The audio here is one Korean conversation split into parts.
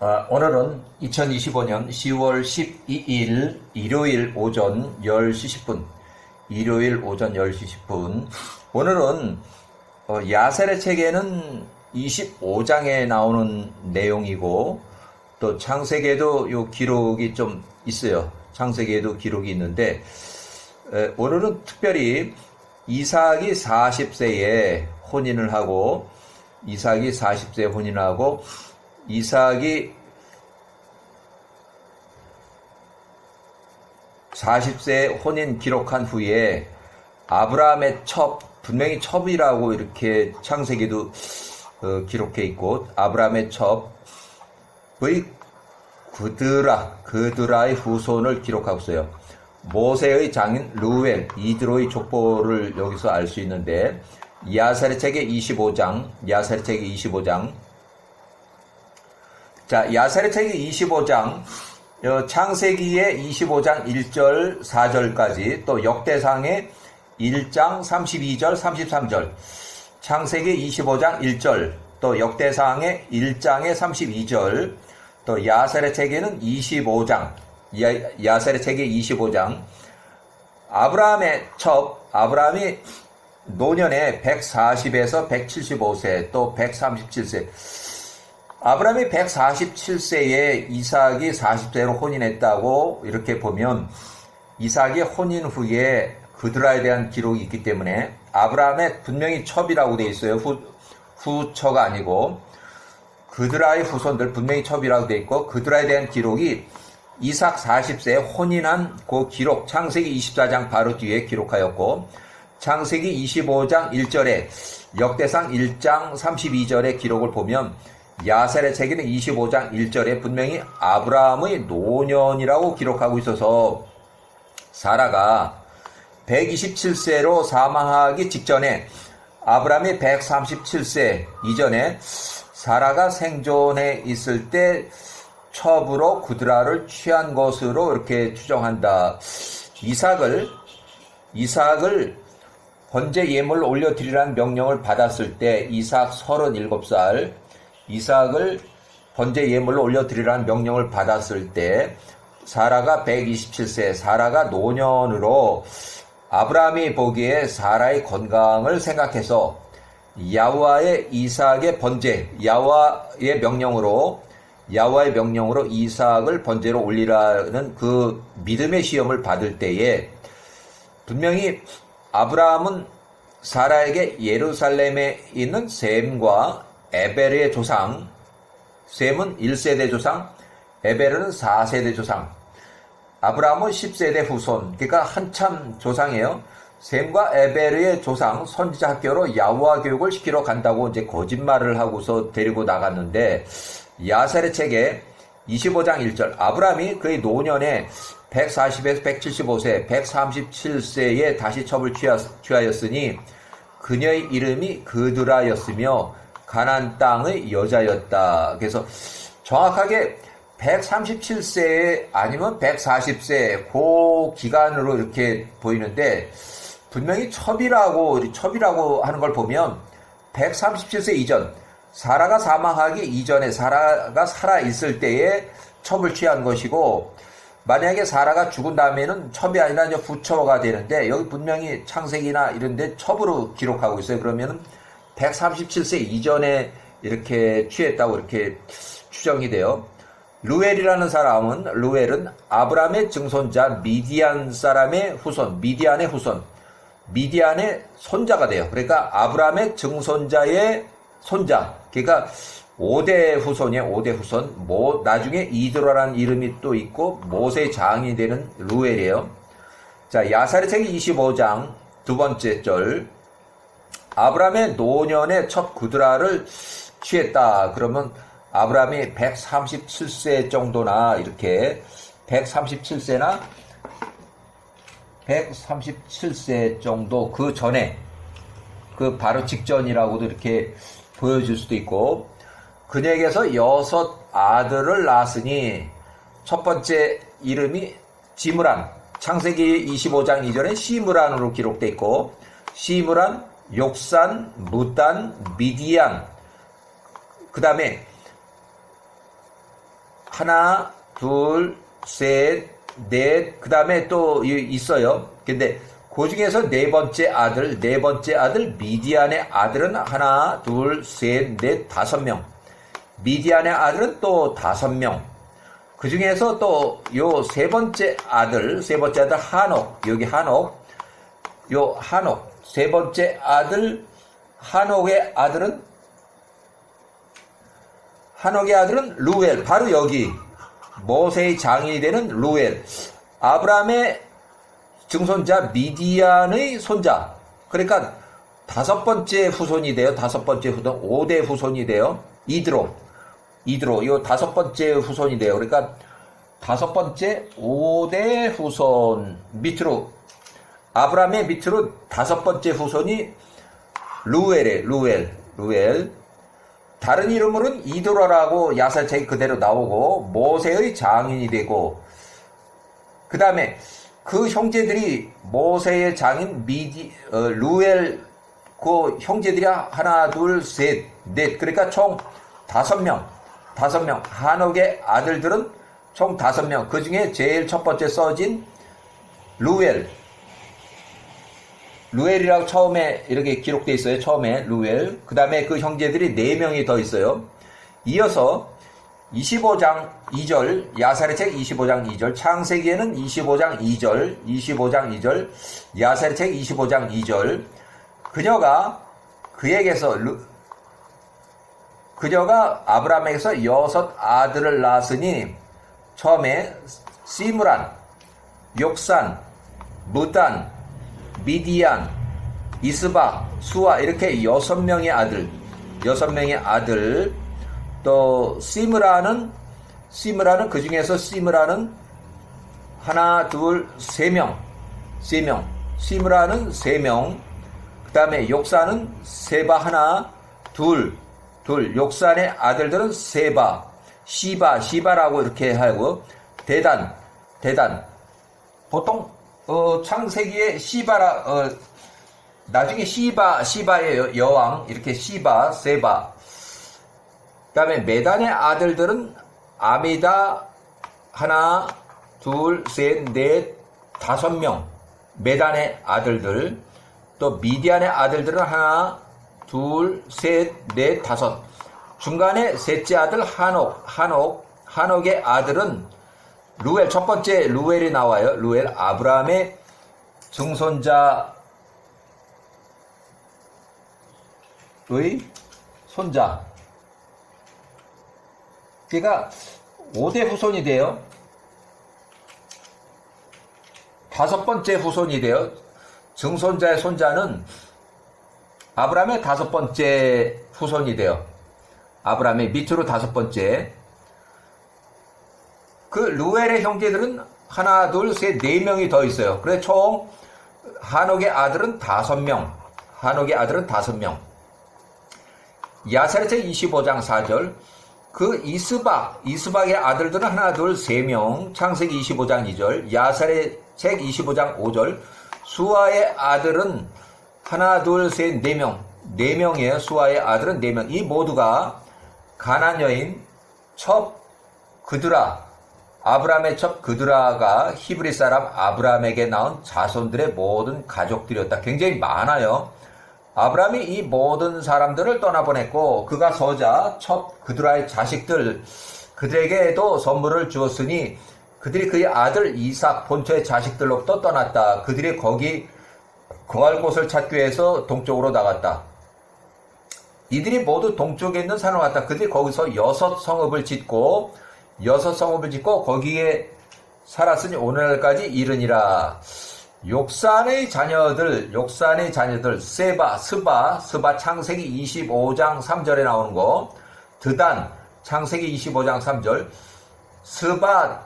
아, 오늘은 2025년 10월 12일 일요일 오전 10시 10분. 일요일 오전 10시 10분. 오늘은 어, 야셀의 책에는 25장에 나오는 내용이고 또 창세기에도 요 기록이 좀 있어요. 창세기에도 기록이 있는데 에, 오늘은 특별히 이삭이 40세에 혼인을 하고 이삭이 40세에 혼인을 하고 이삭이 40세 혼인 기록한 후에 아브라함의 첩, 분명히 첩이라고 이렇게 창세기도 어, 기록해 있고 아브라함의 첩의 그드라, 그드라의 후손을 기록하고 있어요. 모세의 장인 루엘, 이드로의 족보를 여기서 알 수 있는데 야사리 책의 25장, 야사리 책의 25장 자, 책의 25장, 어, 창세기의 25장 1절, 4절까지, 또 역대상의 1장 32절, 33절, 창세기 25장 1절, 또 역대상의 1장의 32절, 또 야사리 책에는 25장, 야, 야사리 책의 25장, 아브라함의 첩, 아브라함이 노년에 140에서 175세, 또 137세, 아브라함이 147세에 이삭이 40세로 혼인했다고 이렇게 보면 이삭이 혼인 후에 그드라에 대한 기록이 있기 때문에 아브라함의 분명히 첩이라고 되어 있어요. 후, 후처가 아니고 그드라의 후손들 분명히 첩이라고 되어 있고 그드라에 대한 기록이 이삭 40세에 혼인한 그 기록 창세기 24장 바로 뒤에 기록하였고 창세기 25장 1절에 역대상 1장 32절의 기록을 보면 야셀의 책에는 25장 1절에 분명히 아브라함의 노년이라고 기록하고 있어서 사라가 127세로 사망하기 직전에 아브라함이 137세 이전에 사라가 생존해 있을 때 첩으로 구드라를 취한 것으로 이렇게 추정한다. 이삭을 이삭을 번제 예물을 올려드리라는 명령을 받았을 때 이삭 37살 이삭을 번제 예물로 올려드리라는 명령을 받았을 때 사라가 127세, 사라가 노년으로 아브라함이 보기에 사라의 건강을 생각해서 야와의 이삭의 번제, 야와의 명령으로 야와의 명령으로 이삭을 번제로 올리라는 그 믿음의 시험을 받을 때에 분명히 아브라함은 사라에게 예루살렘에 있는 셈과 에베르의 조상, 셈은 1세대 조상, 에베르는 4세대 조상, 아브라함은 10세대 후손, 그러니까 한참 조상이에요. 셈과 에베르의 조상 선지자 학교로 야후와 교육을 시키러 간다고 이제 거짓말을 하고서 데리고 나갔는데 야셀의 책에 25장 1절 아브라함이 그의 노년에 140에서 175세, 137세에 다시 첩을 취하였으니 그녀의 이름이 그드라였으며 가난 땅의 여자였다. 그래서 정확하게 137세 아니면 140세 그 기간으로 이렇게 보이는데 분명히 첩이라고 첩이라고 하는 걸 보면 137세 이전 사라가 사망하기 이전에 사라가 살아 있을 때에 첩을 취한 것이고 만약에 사라가 죽은 다음에는 첩이 아니라 이제 후처가 되는데 여기 분명히 창세기나 이런 데 첩으로 기록하고 있어요. 그러면은 137세 이전에 이렇게 취했다고 이렇게 추정이 돼요. 루엘이라는 사람은 루엘은 아브라함의 증손자 미디안 사람의 후손, 미디안의 후손, 미디안의 손자가 돼요. 그러니까 아브라함의 증손자의 손자. 그러니까 5대 후손이에요. 5대 후손. 뭐 나중에 이드로라는 이름이 또 있고 모세의 장이 되는 루엘이에요. 자, 야사리 책이 25장 두 번째 절. 아브라함의 노년의 첫 구드라를 취했다. 그러면 아브라함이 137세 정도나 이렇게 137세나 137세 정도 그 전에 그 바로 직전이라고도 이렇게 보여줄 수도 있고 그녀에게서 여섯 아들을 낳았으니 첫 번째 이름이 지므란 창세기 25장 이전에 시므란으로 기록돼 있고 시므란 욕산, 무단, 미디안 그 다음에 하나, 둘, 셋, 넷, 그 다음에 또 이- 있어요. 근데 그 중에서 네 번째 아들, 네 번째 아들, 미디안의 아들은 하나, 둘, 셋, 넷, 다섯 명. 미디안의 아들은 또 다섯 명. 그 중에서 또 요 세 번째 아들, 세 번째 아들 한옥, 여기 한옥, 요 한옥, 세 번째 아들, 한옥의 아들은 한옥의 아들은 루엘, 바로 여기 모세의 장인이 되는 루엘, 아브라함의 증손자 미디안의 손자. 그러니까 다섯 번째 후손이 돼요. 다섯 번째 후손, 5대 후손이 돼요. 이드로, 이드로, 이 다섯 번째 후손이 돼요. 그러니까 다섯 번째 5대 후손 밑으로 아브라함의 밑으로 다섯 번째 후손이 루엘에 루엘, 루엘. 다른 이름으로는 이드로라고 야살책이 그대로 나오고 모세의 장인이 되고 그 다음에 그 형제들이 모세의 장인 미디 어, 루엘 그 형제들이 하나 둘셋넷. 그러니까 총 다섯 명 다섯 명. 한옥의 아들들은 총 다섯 명 그 중에 제일 첫 번째 써진 루엘 루엘이라고 처음에 이렇게 기록되어 있어요. 처음에 루엘. 그 다음에 그 형제들이 4명이 더 있어요. 이어서 25장 2절, 야살의 책 25장 2절, 창세기에는 25장 2절, 25장 2절, 야살의 책 25장 2절. 그녀가 그에게서 루, 그녀가 아브라함에게서 여섯 아들을 낳았으니 처음에 시므란, 욕산, 무단, 미디안, 이스박, 수아 이렇게 여섯 명의 아들, 여섯 명의 아들, 또 시므라는 시므라는 그 중에서 시므라는 하나, 둘, 세 명, 세 명, 시므라는 세 명, 그 다음에 욕사는 세바 하나, 둘, 둘, 욕산의 아들들은 세바, 시바, 시바라고 이렇게 하고 대단, 대단. 보통 어, 창세기에 시바라 어, 나중에 시바 시바의 여- 여왕 이렇게 시바 세바. 그다음에 메단의 아들들은 아미다 하나 둘셋넷 다섯 명 메단의 아들들. 또 미디안의 아들들은 하나 둘셋넷 다섯. 중간에 셋째 아들 한옥 한옥 한옥의 아들은 루엘 첫 번째 루엘이 나와요. 루엘 아브라함의 증손자의 손자. 그가 5대 후손이 돼요. 다섯 번째 후손이 돼요. 증손자의 손자는 아브라함의 다섯 번째 후손이 돼요. 아브라함의 밑으로 다섯 번째. 그 루엘의 형제들은 하나, 둘, 셋, 네 명이 더 있어요. 그래 총 한옥의 아들은 다섯 명. 한옥의 아들은 다섯 명. 야사렛 책 25장 4절. 그 이스박, 이스박의 아들들은 하나, 둘, 세 명. 창세기 25장 2절. 야사렛 책 25장 5절. 수아의 아들은 하나, 둘, 셋, 네 명. 네 명이에요. 수아의 아들은 네 명. 이 모두가 가난 여인 첩 그드라 아브라함의 첩 그드라가 히브리 사람 아브라함에게 낳은 자손들의 모든 가족들이었다. 굉장히 많아요. 아브라함이 이 모든 사람들을 떠나보냈고 그가 서자 첩 그드라의 자식들 그들에게도 선물을 주었으니 그들이 그의 아들 이삭 본처의 자식들로부터 떠났다. 그들이 거기 거할 곳을 찾기 위해서 동쪽으로 나갔다. 이들이 모두 동쪽에 있는 산을 갔다. 그들이 거기서 여섯 성읍을 짓고 여섯 성읍을 짓고 거기에 살았으니 오늘날까지 이르니라. 욕산의 자녀들, 욕산의 자녀들, 세바, 스바, 스바 창세기 25장 3절에 나오는 거, 드단, 창세기 25장 3절, 스바,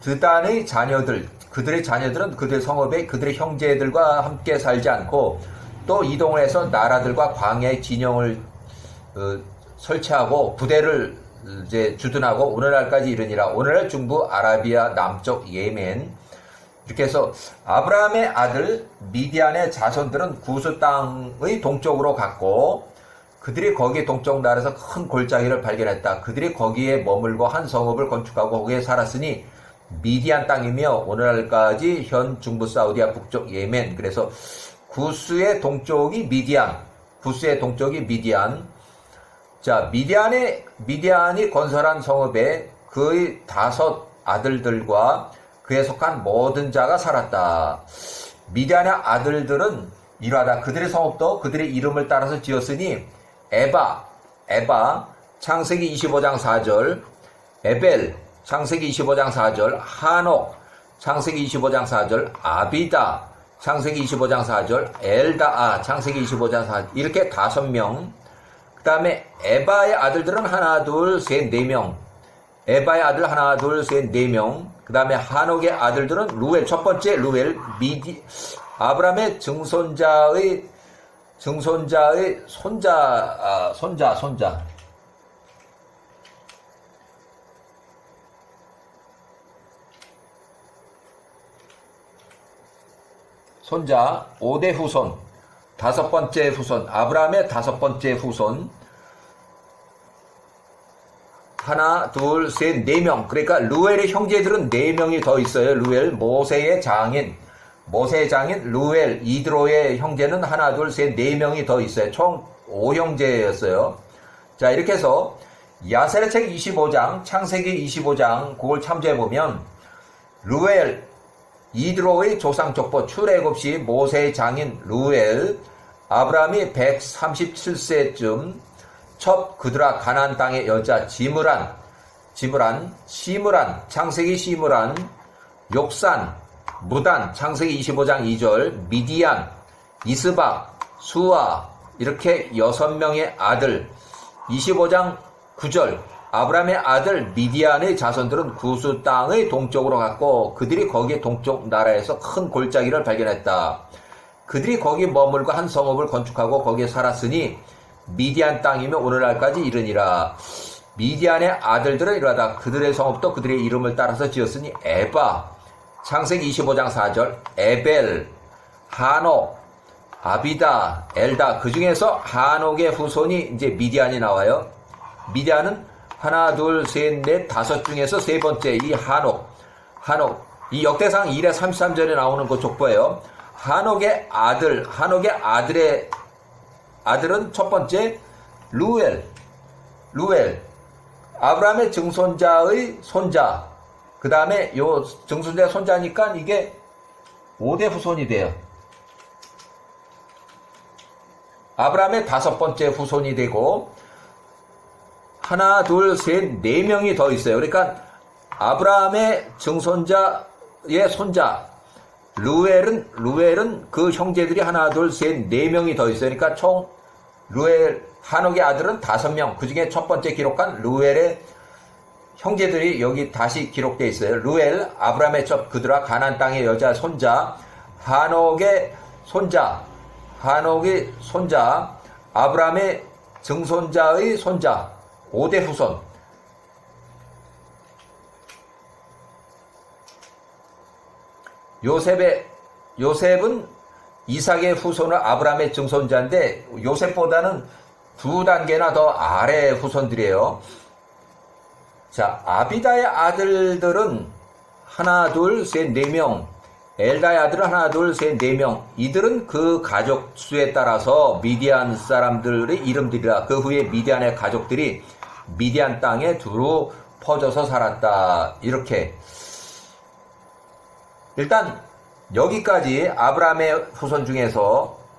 드단의 자녀들, 그들의 자녀들은 그들의 성읍에 그들의 형제들과 함께 살지 않고 또 이동을 해서 나라들과 광야의 진영을 어, 설치하고 부대를 이제 주둔하고 오늘날까지 이르니라. 오늘날 중부 아라비아 남쪽 예멘 이렇게 해서 아브라함의 아들 미디안의 자손들은 구스 땅의 동쪽으로 갔고 그들이 거기 동쪽 나라에서 큰 골짜기를 발견했다. 그들이 거기에 머물고 한 성읍을 건축하고 거기에 살았으니 미디안 땅이며 오늘날까지 현 중부 사우디아 북쪽 예멘 그래서 구스의 동쪽이 미디안 구스의 동쪽이 미디안 자 미디안의 미디안이 건설한 성읍에 그의 다섯 아들들과 그에 속한 모든 자가 살았다. 미디안의 아들들은 이러하다. 그들의 성읍도 그들의 이름을 따라서 지었으니 에바, 에바, 창세기 25장 4절, 에벨, 창세기 25장 4절, 한옥, 창세기 25장 4절, 아비다, 창세기 25장 4절, 엘다아, 창세기 25장 4절, 이렇게 다섯 명. 그 다음에 에바의 아들들은 하나, 둘, 셋, 네 명. 에바의 아들 하나, 둘, 셋, 네 명. 그 다음에 한옥의 아들들은 루엘, 첫 번째 루엘, 미디, 아브라함의 증손자의, 증손자의 손자, 아, 손자, 손자. 손자 5대 후손, 다섯 번째 후손, 아브라함의 다섯 번째 후손, 하나, 둘, 셋, 네 명. 그러니까 루엘의 형제들은 네 명이 더 있어요. 루엘, 모세의 장인, 모세의 장인, 루엘, 이드로의 형제는 하나, 둘, 셋, 네 명이 더 있어요. 총 5형제였어요. 자, 이렇게 해서 야세의 책 25장, 창세기 25장, 그걸 참조해 보면 루엘, 이드로의 조상 족보 출애굽시 모세의 장인 루엘, 아브라함이 137세쯤 첩 그드라 가나안 땅의 여자 지므란 지므란 시므란 창세기 시므란 욕산 무단 창세기 25장 2절 미디안 이스박 수아 이렇게 여섯 명의 아들 25장 9절 아브라함의 아들 미디안의 자손들은 구수 땅의 동쪽으로 갔고 그들이 거기 동쪽 나라에서 큰 골짜기를 발견했다. 그들이 거기 머물고 한 성읍을 건축하고 거기에 살았으니 미디안 땅이며 오늘날까지 이르니라. 미디안의 아들들은 이러하다. 그들의 성읍도 그들의 이름을 따라서 지었으니 에바, 창세기 25장 4절, 에벨, 한옥, 아비다, 엘다. 그 중에서 한옥의 후손이 이제 미디안이 나와요. 미디안은 하나, 둘, 셋, 넷, 다섯 중에서 세 번째 이 한옥. 한옥. 이 역대상 1회 33절에 나오는 그 족보예요. 한옥의 아들, 한옥의 아들의 아들은 첫 번째 루엘, 루엘, 아브라함의 증손자의 손자. 그 다음에 요 증손자 손자니까 이게 5대 후손이 돼요. 아브라함의 다섯 번째 후손이 되고 하나, 둘, 셋, 네 명이 더 있어요. 그러니까 아브라함의 증손자의 손자 루엘은 루엘은 그 형제들이 하나, 둘, 셋, 네 명이 더 있어요. 그러니까 총 루엘 한옥의 아들은 다섯 명. 그 중에 첫 번째 기록한 루엘의 형제들이 여기 다시 기록되어 있어요. 루엘, 아브라함의 첫 그들아 가난 땅의 여자 손자, 한옥의 손자, 한옥의 손자, 아브라함의 증손자의 손자, 5대 후손. 요셉의 요셉은 이삭의 후손은 아브라함의 증손자인데 요셉보다는 두 단계나 더 아래 후손들이에요. 자, 아비다의 아들들은 하나, 둘, 셋, 네 명. 엘다의 아들은 하나, 둘, 셋, 네 명. 이들은 그 가족 수에 따라서 미디안 사람들의 이름들이라 그 후에 미디안의 가족들이 미디안 땅에 두루 퍼져서 살았다. 이렇게. 일단 여기까지 아브라함의 후손 중에서